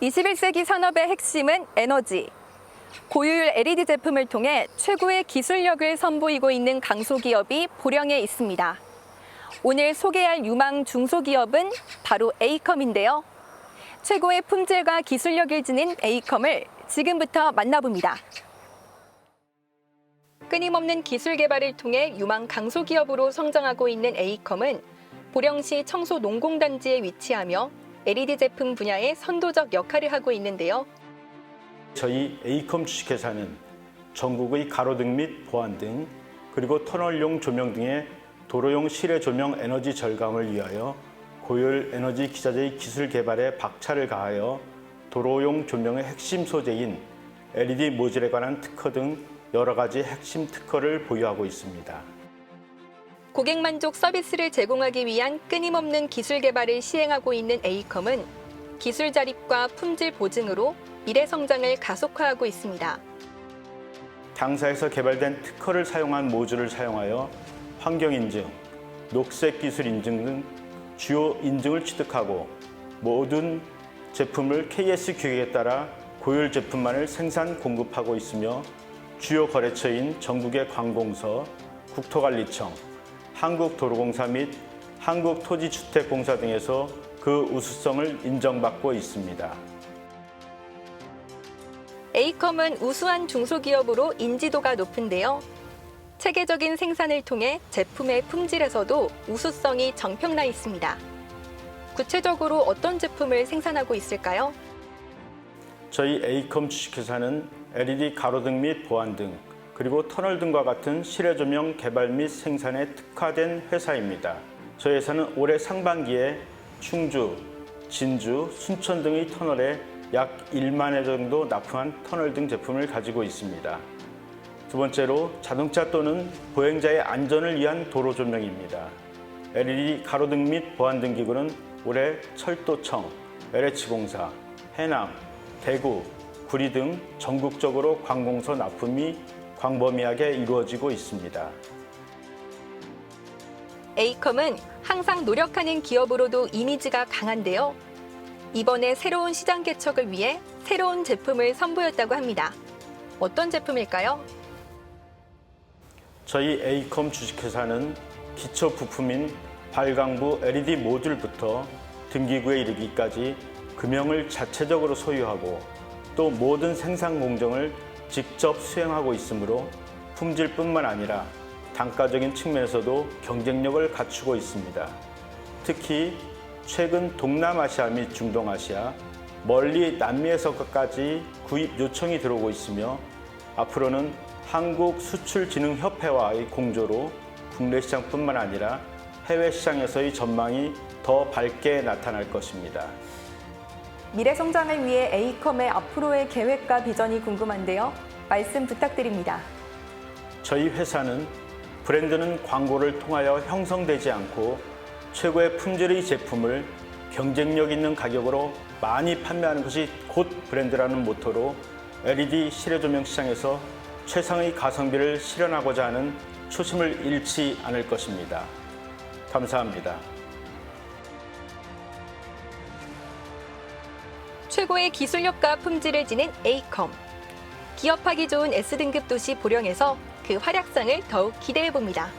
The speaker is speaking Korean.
21세기 산업의 핵심은 에너지. 고효율 LED 제품을 통해 최고의 기술력을 선보이고 있는 강소기업이 보령에 있습니다. 오늘 소개할 유망 중소기업은 바로 에이컴인데요. 최고의 품질과 기술력을 지닌 에이컴을 지금부터 만나봅니다. 끊임없는 기술 개발을 통해 유망 강소기업으로 성장하고 있는 에이컴은 보령시 청소 농공단지에 위치하며 LED 제품 분야의 선도적 역할을 하고 있는데요. 저희 에이컴 주식회사는 전국의 가로등 및 보안 등 그리고 터널용 조명 등의 도로용 실외 조명 에너지 절감을 위하여 고효율 에너지 기자재의 기술 개발에 박차를 가하여 도로용 조명의 핵심 소재인 LED 모듈에 관한 특허 등 여러 가지 핵심 특허를 보유하고 있습니다. 고객 만족 서비스를 제공하기 위한 끊임없는 기술 개발을 시행하고 있는 에이컴은 기술 자립과 품질 보증으로 미래 성장을 가속화하고 있습니다. 당사에서 개발된 특허를 사용한 모듈을 사용하여 환경 인증, 녹색 기술 인증 등 주요 인증을 취득하고 모든 제품을 KS 규격에 따라 고율 제품만을 생산 공급하고 있으며 주요 거래처인 전국의 관공서, 국토관리청, 한국도로공사 및 한국토지주택공사 등에서 그 우수성을 인정받고 있습니다. 에이컴은 우수한 중소기업으로 인지도가 높은데요. 체계적인 생산을 통해 제품의 품질에서도 우수성이 정평나 있습니다. 구체적으로 어떤 제품을 생산하고 있을까요? 저희 에이컴 주식회사는 LED 가로등 및 보안 등 그리고 터널 등과 같은 실외 조명 개발 및 생산에 특화된 회사입니다. 저희 회사는 올해 상반기에 충주, 진주, 순천 등의 터널에 약 1만 회 정도 납품한 터널 등 제품을 가지고 있습니다. 두 번째로 자동차 또는 보행자의 안전을 위한 도로 조명입니다. LED 가로등 및 보안등 기구는 올해 철도청, LH공사, 해남, 대구, 구리 등 전국적으로 관공서 납품이 광범위하게 이루어지고 있습니다. 에이컴은 항상 노력하는 기업으로도 이미지가 강한데요. 이번에 새로운 시장 개척을 위해 새로운 제품을 선보였다고 합니다. 어떤 제품일까요? 저희 에이컴 주식회사는 기초 부품인 발광부 LED 모듈부터 등기구에 이르기까지 금형을 자체적으로 소유하고 또 모든 생산 공정을 직접 수행하고 있으므로 품질뿐만 아니라 단가적인 측면에서도 경쟁력을 갖추고 있습니다. 특히 최근 동남아시아 및 중동아시아, 멀리 남미에서까지 구입 요청이 들어오고 있으며 앞으로는 한국 수출진흥협회와의 공조로 국내 시장뿐만 아니라 해외 시장에서의 전망이 더 밝게 나타날 것입니다. 미래 성장을 위해 에이컴의 앞으로의 계획과 비전이 궁금한데요. 말씀 부탁드립니다. 저희 회사는 브랜드는 광고를 통하여 형성되지 않고 최고의 품질의 제품을 경쟁력 있는 가격으로 많이 판매하는 것이 곧 브랜드라는 모토로 LED 실외 조명 시장에서 최상의 가성비를 실현하고자 하는 초심을 잃지 않을 것입니다. 감사합니다. 최고의 기술력과 품질을 지닌 에이컴. 기업하기 좋은 S등급 도시 보령에서 그 활약상을 더욱 기대해 봅니다.